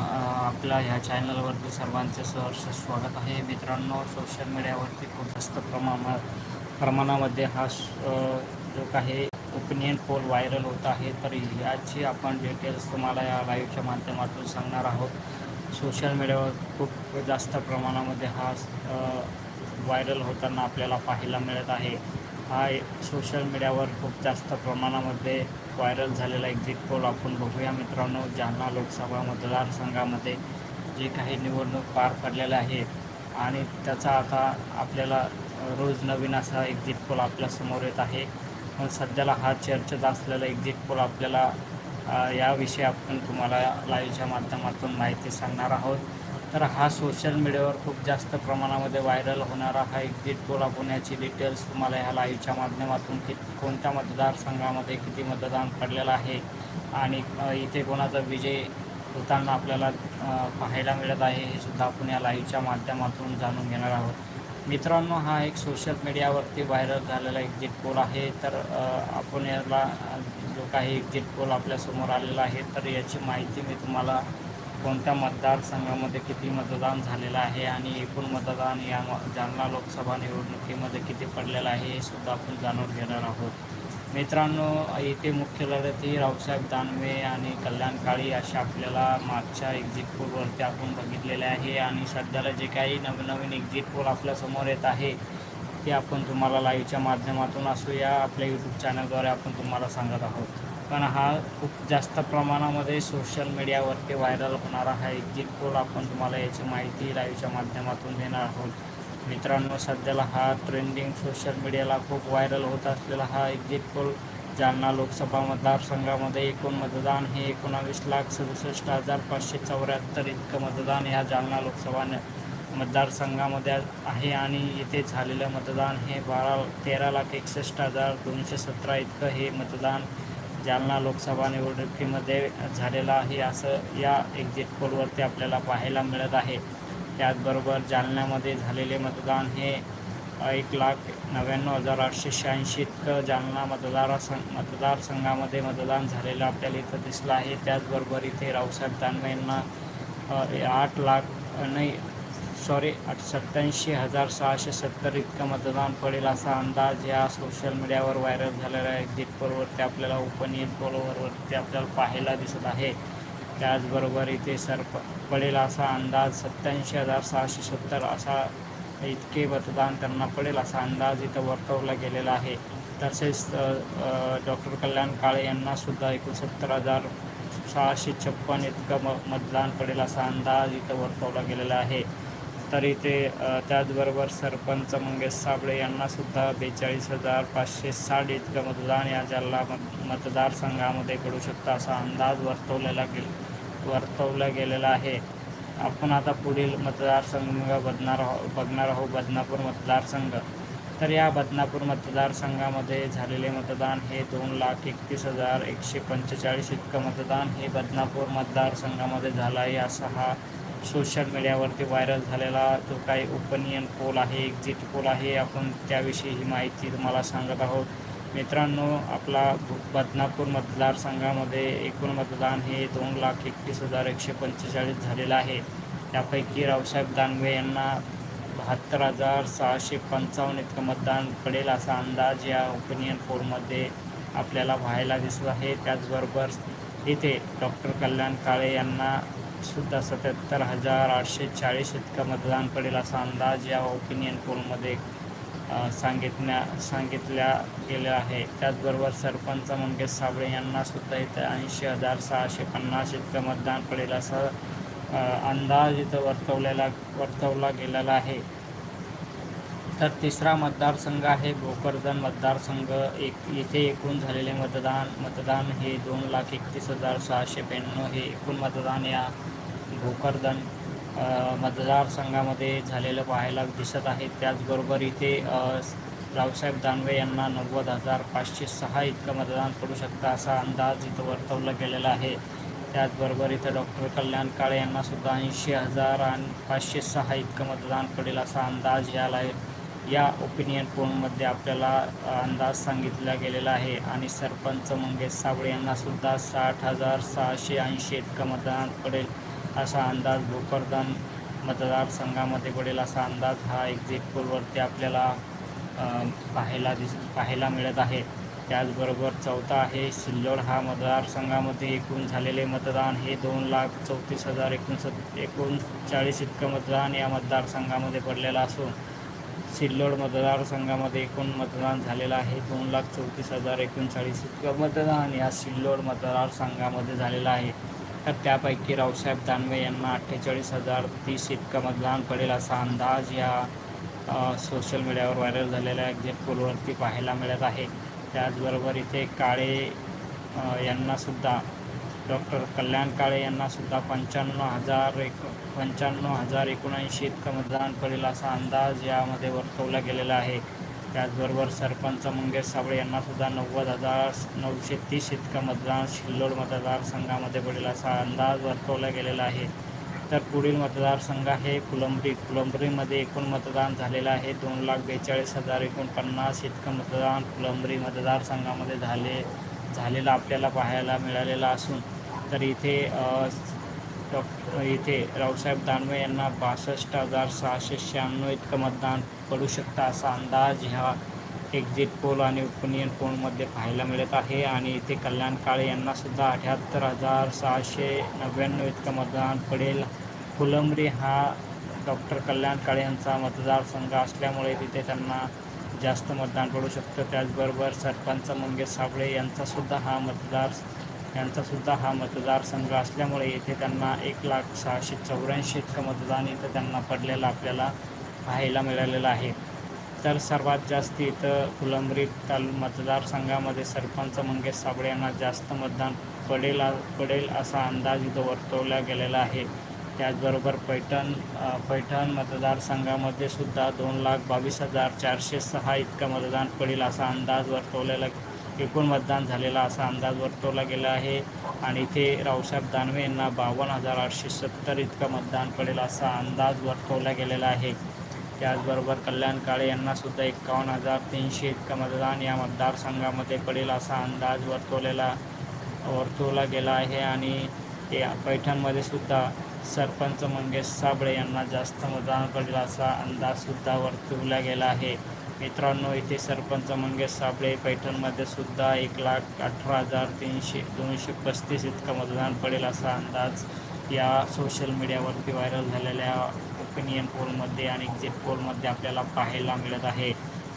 आपल्या ह्या चॅनलवरती सर्वांचे सहर्ष स्वागत आहे. मित्रांनो सोशल मीडियावरती खूप जास्त प्रमाणा प्रमाणामध्ये हा जो काही ओपिनियन पोल व्हायरल होत आहे तर याची आपण डिटेल्स तुम्हाला या लाईव्हच्या माध्यमातून सांगणार आहोत. सोशल मीडियावर खूप जास्त प्रमाणामध्ये हा व्हायरल होताना आपल्याला पाहायला मिळत आहे. हा सोशल मीडियावर खूप जास्त प्रमाणामध्ये व्हायरल झालेला एक्झिट पोल आपण बघूया मित्रांनो जालना लोकसभा मतदारसंघामध्ये जे काही निवडणूक पार पडलेल्या आहेत आणि त्याचा आता आपल्याला रोज नवीन असा एक्झिट पोल आपल्यासमोर येत आहे. पण सध्याला हा चर्चेत असलेला एक्झिट पोल आपल्याला याविषयी आपण तुम्हाला लाईव्हच्या माध्यमातून माहिती सांगणार आहोत. तर हा सोशल मीडियावर खूप जास्त प्रमाणामध्ये व्हायरल होणारा हा एक्झिट पोल आपण याची डिटेल्स तुम्हाला ह्या लाईव्हच्या माध्यमातून कि कोणत्या मतदारसंघामध्ये किती मतदान पडलेलं आहे आणि इथे कोणाचा विजय होताना आपल्याला पाहायला मिळत आहे हे सुद्धा आपण या लाईव्हच्या माध्यमातून जाणून घेणार आहोत. मित्रांनो हा एक सोशल मीडियावरती व्हायरल झालेला एक्झिट पोल आहे. तर आपण याला जो काही एक्झिट पोल आपल्यासमोर आलेला आहे तर याची माहिती मी तुम्हाला कोणत्या मतदारसंघामध्ये किती मतदान झालेलं आहे आणि एकूण मतदान या जालना लोकसभा निवडणुकीमध्ये किती पडलेलं आहे हे सुद्धा आपण जाणून घेणार आहोत. मित्रांनो इथे मुख्य लढत ही रावसाहेब दानवे आणि कल्याण काळी अशा आपल्याला मागच्या एक्झिट पोलवरती आपण बघितलेले आहे आणि सध्याला जे काही नवनवीन एक्झिट पोल आपल्यासमोर येत आहे ते आपण तुम्हाला लाईव्हच्या माध्यमातून असू या आपल्या यूट्यूब चॅनलद्वारे आपण तुम्हाला सांगत आहोत. पण हा खूप जास्त प्रमाणामध्ये सोशल मीडियावरती व्हायरल होणारा हा एक्झिट पोल आपण तुम्हाला याची माहिती लाईव्हच्या माध्यमातून देणार आहोत. मित्रांनो सध्याला हा ट्रेंडिंग सोशल मीडियाला खूप व्हायरल होत असलेला हा एक्झिट पोल जालना लोकसभा मतदारसंघामध्ये एकूण मतदान हे एकोणावीस लाख सदुसष्ट हजार पाचशे चौऱ्याहत्तर इतकं मतदान ह्या जालना लोकसभा मतदारसंघामध्ये आहे आणि इथे झालेलं मतदान हे बारा तेरा लाख एकसष्ट हजार दोनशे सतरा इतकं हे मतदान जालना लोकसभा निवडणुकीमध्ये झालेला आहे असं या एक्झिट पोलवरती आपल्याला पाहायला मिळत आहे. त्याचबरोबर जालन्यामध्ये झालेले मतदान हे एक लाख नव्याण्णव हजार आठशे शहाऐंशी इतकं जालना मतदारसंघ मतदारसंघामध्ये मतदान झालेलं आपल्याला इथं दिसलं आहे. त्याचबरोबर इथे रावसाहेब दानवे यांना आठ लाख नाही सॉरी आठ सत्त्याऐंशी हजार सहाशे सत्तर इतकं मतदान पडेल असा अंदाज या सोशल मीडियावर व्हायरल झालेल्या एक्झिट पोलवरती आपल्याला ओपनियन पोलवरवरती आपल्याला पाहायला दिसत आहे. त्याचबरोबर इथे सरप पडेल असा अंदाज सत्त्याऐंशी हजार सहाशे सत्तर असा इतके मतदान त्यांना पडेल असा अंदाज इथं वर्तवला गेलेला आहे. तसेच डॉक्टर कल्याण काळे यांनासुद्धा एकोणसत्तर हजार सहाशे छप्पन इतकं म मतदान पडेल असा अंदाज इथं वर्तवला गेलेला आहे. तर इथे त्याचबरोबर सरपंच मंगेश साबळे यांनासुद्धा बेचाळीस हजार पाचशे साठ इतकं मतदान या जालना मत मतदारसंघामध्ये पडू शकतं असा अंदाज वर्तवलेला गे वर्तवला गेलेला आहे. आपण आता पुढील मतदारसंघ बदणार आहो बघणार आहोत बदनापूर मतदारसंघ तर या बदनापूर मतदारसंघामध्ये झालेले मतदान हे दोन लाख एकतीस हजार एकशे पंचेचाळीस इतकं मतदान हे बदनापूर मतदारसंघामध्ये झालं आहे असा हा सोशल मीडियावरती व्हायरल झालेला जो काही ओपिनियन पोल आहे एक्झिट पोल आहे आपण त्याविषयी ही माहिती तुम्हाला सांगत आहोत. मित्रांनो आपला बदनापूर मतदारसंघामध्ये एकूण मतदान हे दोन लाख एकतीस हजार एकशे पंचेचाळीस झालेलं आहे. त्यापैकी रावसाहेब दानवे यांना बहात्तर हजार सहाशे पंचावन्न इतकं मतदान पडेल असा अंदाज या ओपिनियन पोलमध्ये आपल्याला व्हायला दिसत आहे. त्याचबरोबर इथे डॉक्टर कल्याण काळे यांना सुद्धा सत्याहत्तर हजार आठशे चाळीस इतकं मतदान पडेल असा अंदाज या ओपिनियन पोलमध्ये सांगितण्या सांगितल्या गेल्या आहे. त्याचबरोबर सरपंच मंगेश साबळे यांनासुद्धा इथं ऐंशी हजार सहाशे पन्नास इतकं मतदान पडेल असं अंदाज इथं वर्तवलेला वर्तवला गेलेला आहे. तर तिसरा मतदारसंघ आहे भोकरदन मतदारसंघ. एक इथे एकूण झालेले मतदान मतदान हे दोन लाख एकतीस हजार सहाशे ब्याण्णव हे एकूण मतदान या भोकरदन मतदारसंघामध्ये झालेलं पाहायला दिसत आहे. त्याचबरोबर इथे रावसाहेब दानवे यांना नव्वद हजार पाचशे सहा इतकं मतदान पडू शकतं असा अंदाज इथं वर्तवला गेलेला आहे. त्याचबरोबर इथं डॉक्टर कल्याण काळे यांनासुद्धा ऐंशी हजार आणि पाचशे सहा इतकं मतदान पडेल असा अंदाज याला या ओपिनियन पोलमध्ये आपल्याला अंदाज सांगितला गेलेला आहे. आणि सरपंच मंगेश साबळे यांनासुद्धा साठ हजार सहाशे ऐंशी इतकं मतदान पडेल असा अंदाज भोकरदन मतदारसंघामध्ये पडेल असा अंदाज हा एक्झिट पोलवरती आपल्याला पाहायला दिस पाहायला मिळत आहे. त्याचबरोबर चौथा आहे सिल्लोड हा मतदारसंघामध्ये एकूण झालेले मतदान हे दोन लाख चौतीस हजार एकोणसत् एकोणचाळीस इतकं मतदान या मतदारसंघामध्ये पडलेलं असून सिल्लोड मतदारसंघामध्ये एकूण मतदान झालेलं आहे. दोन लाख चौतीस हजार एकोणचाळीस इतकं मतदान या सिल्लोड मतदारसंघामध्ये झालेलं आहे. तर त्यापैकी रावसाहेब दानवे यांना अठ्ठेचाळीस हजार तीस इतकं मतदान पडेल असा अंदाज या सोशल मीडियावर व्हायरल झालेल्या एक्झिट पोलवरती पाहायला मिळत आहे. त्याचबरोबर इथे काळे यांनासुद्धा डॉक्टर कल्याण काळे यांनासुद्धा पंच्याण्णव हजार एक पंच्याण्णव हजार एकोणऐंशी इतकं मतदान पडेल असा अंदाज यामध्ये वर्तवला गेलेला आहे. त्याचबरोबर सरपंच मंगेश साबळे यांनासुद्धा नव्वद हजार नऊशे तीस इतकं मतदान शिल्लोड मतदारसंघामध्ये पडेल असा अंदाज वर्तवला गेलेला आहे. तर पुढील मतदारसंघ आहे फुलंब्री फुलंब्रीमध्ये एकूण मतदान झालेलं आहे. दोन लाख बेचाळीस हजार एकोणपन्नास इतकं मतदान फुलंब्री मतदारसंघामध्ये झाले झालेलं आपल्याला पाहायला मिळालेलं असून तर इथे डॉक्टर इथे रावसाहेब दानवे यांना बासष्ट हजार सहाशे शहाण्णव इतकं मतदान पडू शकतं असा अंदाज ह्या एक्झिट पोल आणि ओपिनियन पोलमध्ये पाहायला मिळत आहे. आणि इथे कल्याण काळे यांनासुद्धा अठ्याहत्तर हजार सहाशे नव्याण्णव इतकं मतदान पडेल. फुलंबरी हा डॉक्टर कल्याण काळे यांचा मतदारसंघ असल्यामुळे तिथे त्यांना जास्त मतदान पडू शकतं. त्याचबरोबर सरपंच मंगेश साबळे यांचासुद्धा हा मतदार यांचासुद्धा हा मतदारसंघ असल्यामुळे येथे त्यांना एक लाख सहाशे चौऱ्याऐंशी इतकं मतदान इथं त्यांना पडलेलं आपल्याला पाहायला मिळालेलं आहे. तर सर्वात जास्त इथं फुलंब्री तालु मतदारसंघामध्ये सरपंच मंगेश साबळे यांना जास्त मतदान पडेल पडेल असा अंदाज इथं वर्तवला गेलेला आहे. त्याचबरोबर पैठण पैठण मतदारसंघामध्ये सुद्धा दोन लाख बावीस हजार चारशे सहा इतकं मतदान पडेल असा अंदाज वर्तवलेला एकूण मतदान झालेला असा अंदाज वर्तवला गेला आहे. आणि इथे रावसाहेब दानवे यांना बावन्न हजार आठशे सत्तर इतकं मतदान पडेल असा अंदाज वर्तवला गेलेला आहे. त्याचबरोबर कल्याण काळे यांनासुद्धा एकावन्न हजार तीनशे इतकं मतदान या मतदारसंघामध्ये पडेल असा अंदाज वर्तवलेला वर्तवला गेला आहे. आणि या पैठणमध्ये सुद्धा सरपंच मंगेश साबळे यांना जास्त मतदान पडेल असा अंदाजसुद्धा वर्तवला गेला आहे. मित्रांनो इथे सरपंच मंगेश साबळे पैठणमध्ये सुद्धा एक लाख अठरा हजार तीनशे दोनशे पस्तीस इतकं मतदान पडेल असा अंदाज या सोशल मीडियावरती व्हायरल झालेल्या ओपिनियन पोलमध्ये आणि एक्झिट पोलमध्ये आपल्याला पाहायला मिळत आहे.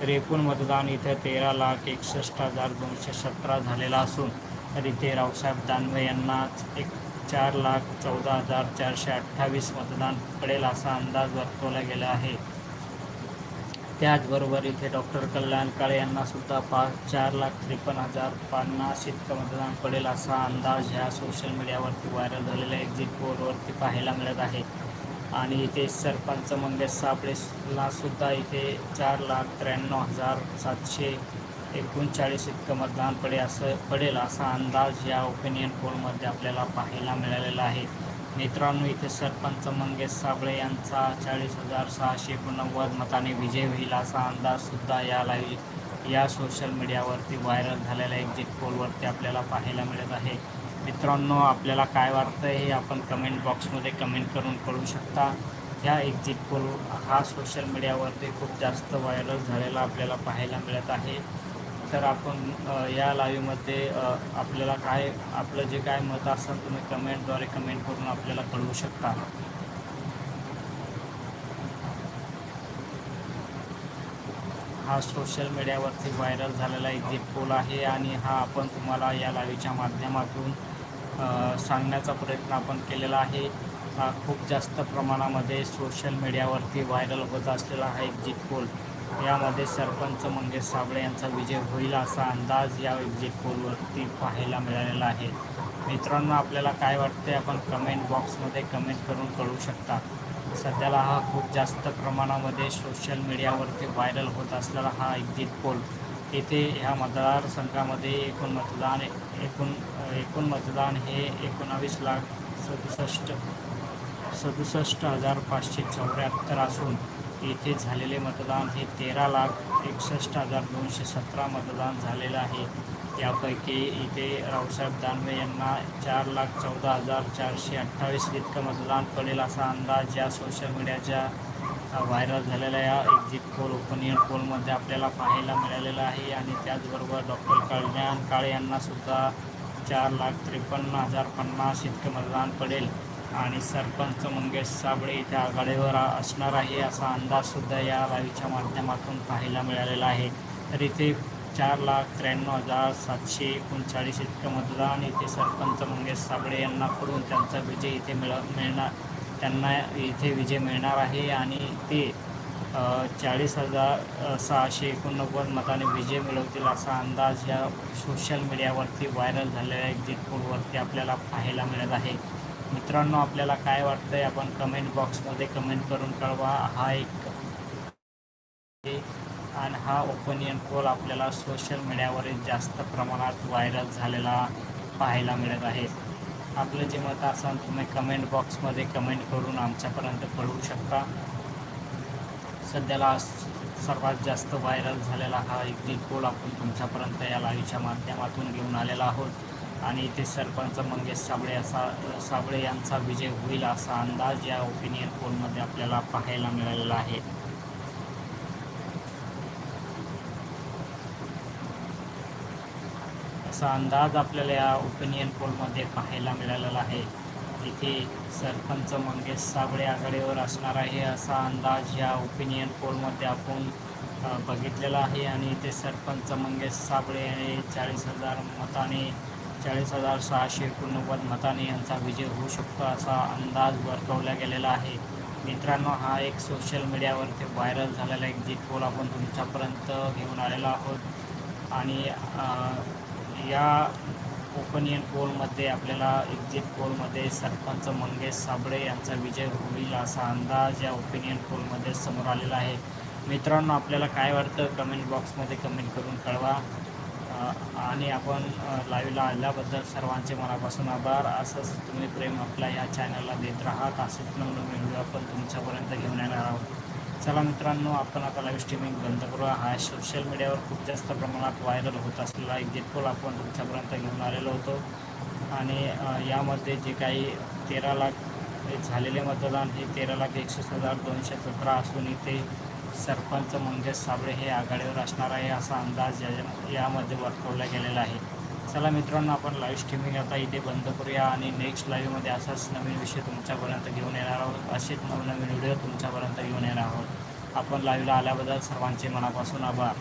तर एकूण मतदान इथे तेरा लाख एकसष्ट हजार दोनशे सतरा झालेला असून तर इथे रावसाहेब दानवे यांना एक चार लाख चौदा हजार चारशे अठ्ठावीस मतदान पडेल असा अंदाज वर्तवला गेला आहे. त्याचबरोबर इथे डॉक्टर कल्याण काळे यांनासुद्धा पाच चार लाख त्रेपन्न हजार पन्नास इतकं मतदान पडेल असा अंदाज ह्या सोशल मीडियावरती व्हायरल झालेल्या एक्झिट पोलवरती पाहायला मिळत आहे. आणि इथे सरपंच मंगेश साबळेला सुद्धा इथे चार लाख त्र्याण्णव हजार सातशे एकोणचाळीस इतकं मतदान पडे असं पडेल असा अंदाज या ओपिनियन पोलमध्ये आपल्याला पाहायला मिळालेला आहे. मित्रांनो इथे सरपंच मंगेश साबळे यांचा चाळीस हजार सहाशे एकोणनव्वद मताने विजय होईल असा अंदाजसुद्धा या लाईव्ह या सोशल मीडियावरती व्हायरल झालेल्या एक्झिट पोलवरती आपल्याला पाहायला मिळत आहे. मित्रांनो आपल्याला काय वाटतं हे आपण कमेंट बॉक्समध्ये कमेंट करून कळू शकता. ह्या एक्झिट पोल हा सोशल मीडियावरती खूप जास्त व्हायरल झालेला आपल्याला पाहायला मिळत आहे. तर आपण या लाईव्हमध्ये आपल्याला काय आपलं जे काय मत असेल तुम्ही कमेंटद्वारे कमेंट करून आपल्याला कळवू शकता. हा सोशल मीडियावरती व्हायरल झालेला एक पोल आहे आणि हा आपण तुम्हाला या लाईव्हच्या माध्यमातून सांगण्याचा प्रयत्न आपण केलेला आहे. हा खूप जास्त प्रमाणामध्ये सोशल मीडियावरती व्हायरल होत असलेला हा एक पोल यामध्ये सरपंच मंगेश साबळे यांचा विजय होईल असा अंदाज या एक्झिट पोलवरती पाहायला मिळालेला आहे. मित्रांनो आपल्याला काय वाटते आपण कमेंट बॉक्समध्ये कमेंट करून कळू शकता. सध्याला हा खूप जास्त प्रमाणामध्ये सोशल मीडियावरती व्हायरल होत असलेला हा एक्झिट पोल. येथे ह्या मतदारसंघामध्ये एकूण मतदान एकूण एकूण मतदान हे एकोणावीस लाख सदुसष्ट सदुसष्ट हजार पाचशे चौऱ्याहत्तर असून येथे झालेले मतदान हे तेरा लाख एकसष्ट हजार दोनशे सतरा मतदान झालेलं आहे. यापैकी इथे रावसाहेब दानवे यांना चार लाख चौदा हजार चारशे अठ्ठावीस इतकं मतदान पडेल असा अंदाज या सोशल मीडियाच्या व्हायरल झालेल्या या एक्झिट पोल ओपिनियन पोलमध्ये आपल्याला पाहायला मिळालेला आहे. आणि त्याचबरोबर डॉक्टर कल्याण काळे यांनासुद्धा चार लाख त्रेपन्न हजार पन्नास इतकं मतदान पडेल. आणि सरपंच मंगेश साबळे इथे आघाडीवर असणार आहे असा अंदाजसुद्धा या लाईव्हच्या माध्यमातून पाहायला मिळालेला आहे. तर इथे चार लाख त्र्याण्णव हजार सातशे एकोणचाळीस इतकं मतदान इथे सरपंच मंगेश साबळे यांनाकडून त्यांचा विजय इथे मिळ मिळणार त्यांना इथे विजय मिळणार आहे आणि ते चाळीस हजार सहाशे एकोणनव्वद मताने विजय मिळवतील असा अंदाज या सोशल मीडियावरती व्हायरल झालेल्या एक्झिट पोलवरती आपल्याला पाहायला मिळत आहे. मित्रांनो आपल्याला काय वाटतंय? आपण कमेंट बॉक्समध्ये कमेंट करून कळवा. हा एक आहे. आणि हा ओपिनियन पोल आपल्याला सोशल मीडियावरील जास्त प्रमाणात व्हायरल झालेला पाहायला मिळत आहे. आपलं जे मत असाल तुम्ही कमेंट बॉक्समध्ये कमेंट करून आमच्यापर्यंत कळवू शकता. सध्याला सर्वात जास्त व्हायरल झालेला हा एक पोल आपण तुमच्यापर्यंत या लाईव्हच्या माध्यमातून घेऊन आलेला आहोत. आणि इथे सरपंच मंगेश साबळे असा साबळे यांचा विजय होईल असा अंदाज या ओपिनियन पोलमध्ये आपल्याला पाहायला मिळालेला आहे. असा अंदाज आपल्याला या ओपिनियन पोलमध्ये पाहायला मिळालेला आहे. इथे सरपंच मंगेश साबळे आघाडीवर असणार आहे असा अंदाज या ओपिनियन पोलमध्ये आपण बघितलेला आहे. आणि इथे सरपंच मंगेश साबळे चाळीस हजार मताने चाळीस हजार सहाशे एकोणनव्वद मताने यांचा विजय होऊ शकतो असा अंदाज वर्तवला गेलेला आहे. मित्रांनो हा एक सोशल मीडियावरती व्हायरल झालेला एक्झिट पोल आपण तुमच्यापर्यंत घेऊन आलेलो आहोत. आणि या ओपिनियन पोलमध्ये आपल्याला एक्झिट पोलमध्ये सरपंच मंगेश साबळे यांचा विजय होईल असा अंदाज या ओपिनियन पोलमध्ये समोर आलेला आहे. मित्रांनो आपल्याला काय वाटतं? कमेंट बॉक्समध्ये कमेंट करून कळवा. आणि आपण लाईव्हला आल्याबद्दल सर्वांचे मनापासून आभार. असंच तुम्ही प्रेम आपल्या या चॅनलला देत राहात असेच नवनवीन व्हिडिओ आपण तुमच्यापर्यंत घेऊन येणार आहोत. चला मित्रांनो आपण आता लाईव्ह स्ट्रीमिंग बंद करूया. हा सोशल मीडियावर खूप जास्त प्रमाणात व्हायरल होत असलेला एक पोल आपण तुमच्यापर्यंत घेऊन आलेलो होतो. आणि यामध्ये जे काही तेरा लाख झालेले मतदान हे तेरा लाख एकसष्ट हजार दोनशे सतरा असून इथे सरपंच मंगेश साबळे हे आघाडीवर असणार आहे असा अंदाज या यामध्ये वर्तवला गेलेला आहे. चला मित्रांनो आपण लाईव्ह स्ट्रीमिंग आता इथे बंद करूया आणि नेक्स्ट लाईव्हमध्ये असाच नवीन विषय तुमच्यापर्यंत घेऊन येणार आहोत. असेच नवनवीन व्हिडिओ तुमच्यापर्यंत घेऊन येणार आहोत. आपण लाईव्हला आल्याबद्दल सर्वांचे मनापासून आभार.